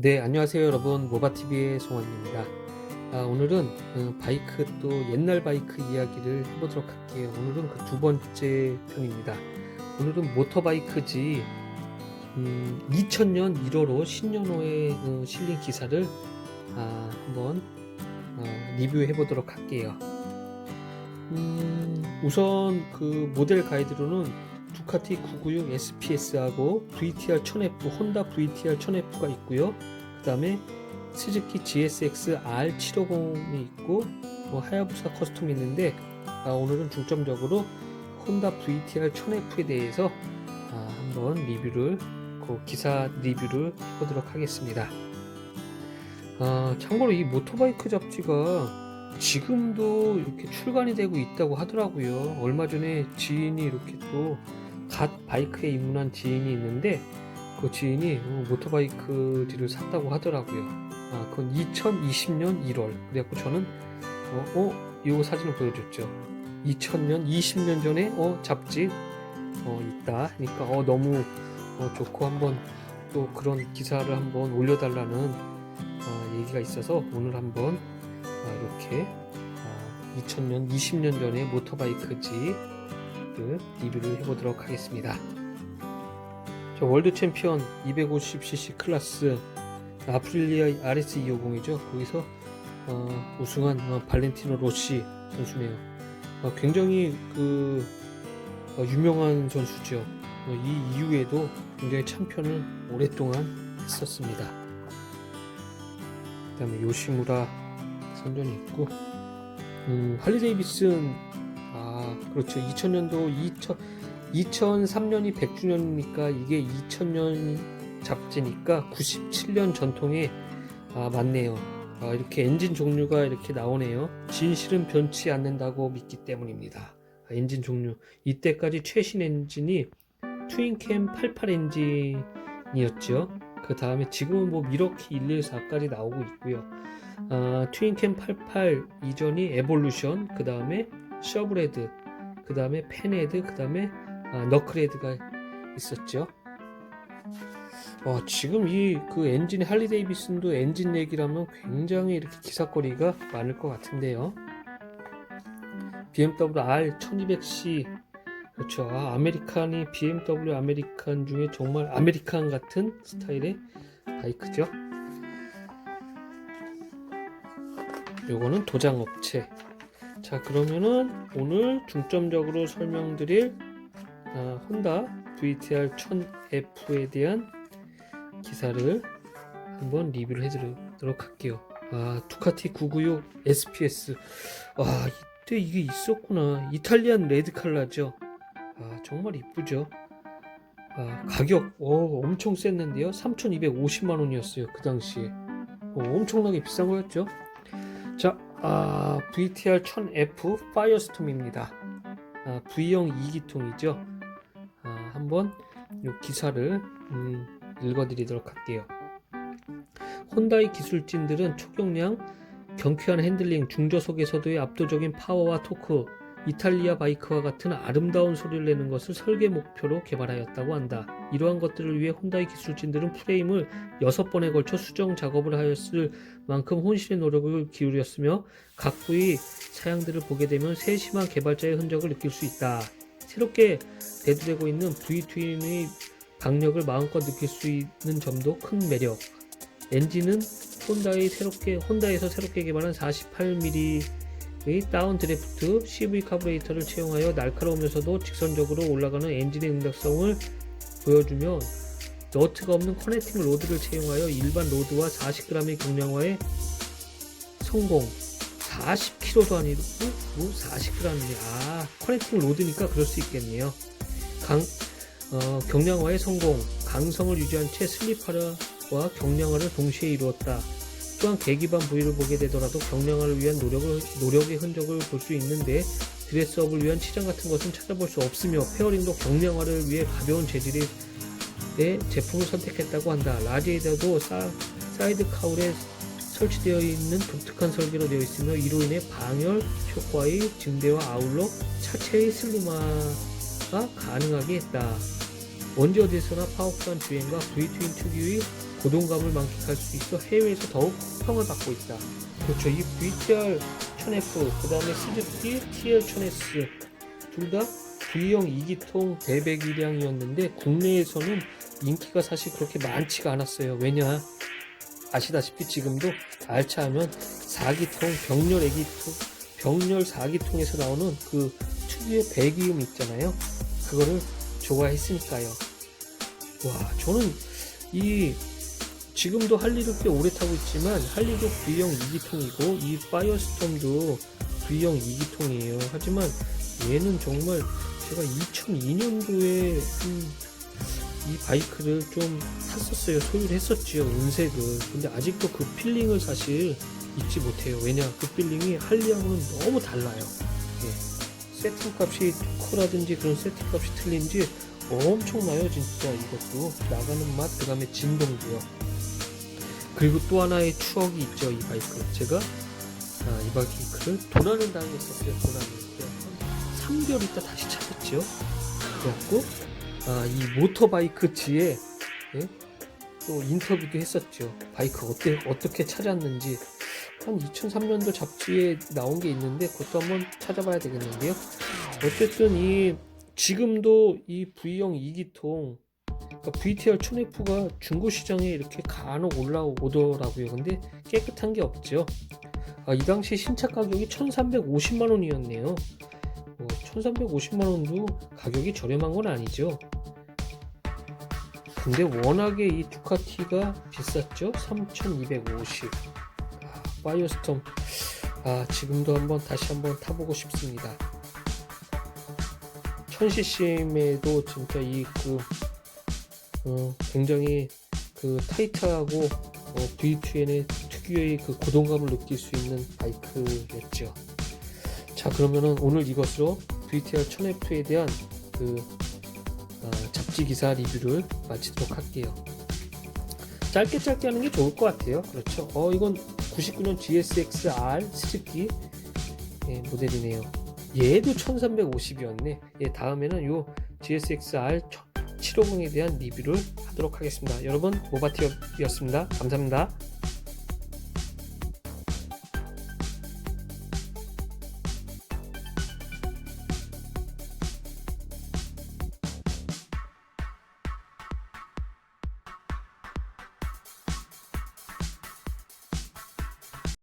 네, 안녕하세요 여러분. 모바TV의 송원입니다. 아, 오늘은 어, 바이크 또 옛날 바이크 이야기를 해보도록 할게요. 오늘은 그 두 번째 편입니다. 오늘은 모터바이크지 음, 2000년 1월호 신년호에 어, 실린 기사를 아, 한번 어, 리뷰해 보도록 할게요. 음, 우선 그 모델 가이드로는 두카티 996 SPS하고 VTR 1000F, 혼다 VTR 1000F가 있고요. 그 다음에 스즈키 GSX R750이 있고 뭐 하야부사 커스텀이 있는데 아, 오늘은 중점적으로 혼다 VTR 1000F에 대해서 아, 한번 리뷰를 그 기사 리뷰를 해보도록 하겠습니다. 아, 참고로 이 모토바이크 잡지가 지금도 이렇게 출간이 되고 있다고 하더라고요. 얼마 전에 지인이 이렇게 또 갓 바이크에 입문한 지인이 있는데 그 지인이 어, 모터바이크들을 샀다고 하더라고요. 아, 그건 2020년 1월. 그래갖고 저는 어, 어, 이 사진을 보여줬죠. 2000년, 20년 전에 어 잡지 어, 있다. 그러니까 어 너무 어, 좋고 한번 또 그런 기사를 한번 올려달라는 어, 얘기가 있어서 오늘 한번 어, 이렇게 어, 2000년, 20년 전에 모터바이크지 리뷰를 해보도록 하겠습니다. 저 월드 챔피언 250cc 클래스 아프릴리아 RS250이죠. 거기서 어, 우승한 어, 발렌티노 로시 선수네요. 어, 굉장히 그 어, 유명한 선수죠. 어, 이 이후에도 굉장히 참편을 오랫동안 했었습니다. 그다음에 요시무라 선전이 있고 음, 할리 데이비슨 아 그렇죠 2000년도 2000 2003년이 100주년이니까 이게 2000년 잡지니까 97년 전통에 아, 맞네요. 아, 이렇게 엔진 종류가 이렇게 나오네요. 진실은 변치 않는다고 믿기 때문입니다. 아, 엔진 종류 이때까지 최신 엔진이 트윈캠 88 엔진이었죠. 그 다음에 지금은 뭐 미러키 114까지 나오고 있고요. 아, 트윈캠 88 이전이 에볼루션, 그 다음에 셔브레드, 그 다음에 펜헤드, 그 다음에 아, 너클헤드가 있었죠. 와, 지금 이 그 엔진 할리 데이비슨도 엔진 얘기라면 굉장히 이렇게 기사거리가 많을 것 같은데요. BMW R 1200C 그렇죠. 아, 아메리칸이 BMW 아메리칸 중에 정말 아메리칸 같은 스타일의 바이크죠. 요거는 도장업체. 자, 그러면은 오늘 중점적으로 설명드릴 아, 혼다 VTR 1000F에 대한 기사를 한번 리뷰를 해드리도록 할게요. 아, 두카티 996 SPS. 와, 이때 이게 있었구나. 이탈리안 레드 칼라죠. 아, 정말 이쁘죠. 아, 가격, 오, 엄청 셌는데요. 3,250만 원이었어요. 그 당시에. 어, 엄청나게 비싼 거였죠. 자, 아, VTR 1000F 파이어스톰입니다. 아, V형 2기통이죠. 아, 한번 이 기사를 음, 읽어드리도록 할게요. 혼다의 기술진들은 초경량, 경쾌한 핸들링, 중저속에서도의 압도적인 파워와 토크, 이탈리아 바이크와 같은 아름다운 소리를 내는 것을 설계 목표로 개발하였다고 한다. 이러한 것들을 위해 혼다의 기술진들은 프레임을 6번에 걸쳐 수정 작업을 하였을 만큼 혼신의 노력을 기울였으며 각 부위 사양들을 보게 되면 세심한 개발자의 흔적을 느낄 수 있다. 새롭게 대두되고 있는 V-트윈의 강력을 마음껏 느낄 수 있는 점도 큰 매력. 엔진은 혼다의 새롭게 혼다에서 새롭게 개발한 48mm의 다운 드래프트 CV 카브레이터를 채용하여 날카로우면서도 직선적으로 올라가는 엔진의 응답성을 보여주며 너트가 없는 커넥팅 로드를 채용하여 일반 로드와 40g의 경량화에 성공. 40kg도 아니고 뭐 40g이냐. 아, 커넥팅 로드니까 그럴 수 있겠네요. 강, 어, 경량화의 성공. 강성을 유지한 채 슬립화와 경량화를 동시에 이루었다. 또한 계기반 부위를 보게 되더라도 경량화를 위한 노력을, 노력의 흔적을 볼 수 있는데 드레스업을 위한 치장 같은 것은 찾아볼 수 없으며 페어링도 경량화를 위해 가벼운 재질의 제품을 선택했다고 한다. 사, 사이드 카울에 설치되어 있는 독특한 설계로 되어 있으며 이로 인해 방열 효과의 증대와 아울러 차체의 슬림화가 가능하게 했다. 언제 어디서나 파워풀한 주행과 V-트윈 특유의 고동감을 만끽할 수 있어 해외에서 더욱 호평을 받고 있다. 그렇죠. 이 VTR 1000F, 그 다음에 스즈키 TL 1000S 둘 다 V형 2기통 대배기량이었는데 국내에서는 인기가 사실 그렇게 많지가 않았어요. 왜냐? 아시다시피 지금도 알차하면 4기통 병렬 애기통 병렬 4기통에서 나오는 그 특유의 배기음 있잖아요. 그거를 좋아했으니까요. 와, 저는 이 지금도 할리를 꽤 오래 타고 있지만 할리도 V형 2기통이고 이 파이어스톰도 V형 2기통이에요. 하지만 얘는 정말 제가 2002년도에 이 바이크를 좀 탔었어요. 소유를 했었지요. 은색을. 근데 아직도 그 필링을 사실 잊지 못해요. 왜냐? 그 필링이 할리하고는 너무 달라요. 예. 세팅 값이 코라든지 그런 세팅 값이 틀린지 엄청나요. 진짜 이것도. 나가는 맛, 그 다음에 진동도요. 그리고 또 하나의 추억이 있죠. 이 바이크. 제가 아, 이 바이크를 도난을 당했었어요. 도난을. 3개월 있다 다시 찾았죠. 그래갖고 아, 이 모터바이크 지에 예? 또 인터뷰도 했었죠. 바이크 어때, 어떻게 찾았는지 한 2003년도 잡지에 나온 게 있는데 그것도 한번 찾아봐야 되겠는데요. 어쨌든 이 지금도 이 V형 2기통 그러니까 VTR 1000F가 중고 시장에 이렇게 간혹 올라오더라고요. 근데 깨끗한 게 없죠. 아, 이 당시 신차 가격이 1,350만 원이었네요. 1350만 원도 가격이 저렴한 건 아니죠. 근데 워낙에 이 두카티가 비쌌죠. 3250. 아, 파이어스톰. 아, 지금도 한번 다시 한번 타보고 싶습니다. 1000ccm에도 진짜 이그 어, 굉장히 그 타이트하고 어, V2N의 특유의 그 고동감을 느낄 수 있는 바이크였죠. 자 그러면은 오늘 이것으로 VTR 1000F에 대한 그 어, 잡지 기사 리뷰를 마치도록 할게요. 짧게 짧게 하는 게 좋을 것 같아요. 그렇죠. 어 이건 99년 GSX-R 스즈키 예, 모델이네요. 얘도 1350이었네. 예, 다음에는 요 GSX-R 750에 대한 리뷰를 하도록 하겠습니다. 여러분 모바티였습니다. 감사합니다.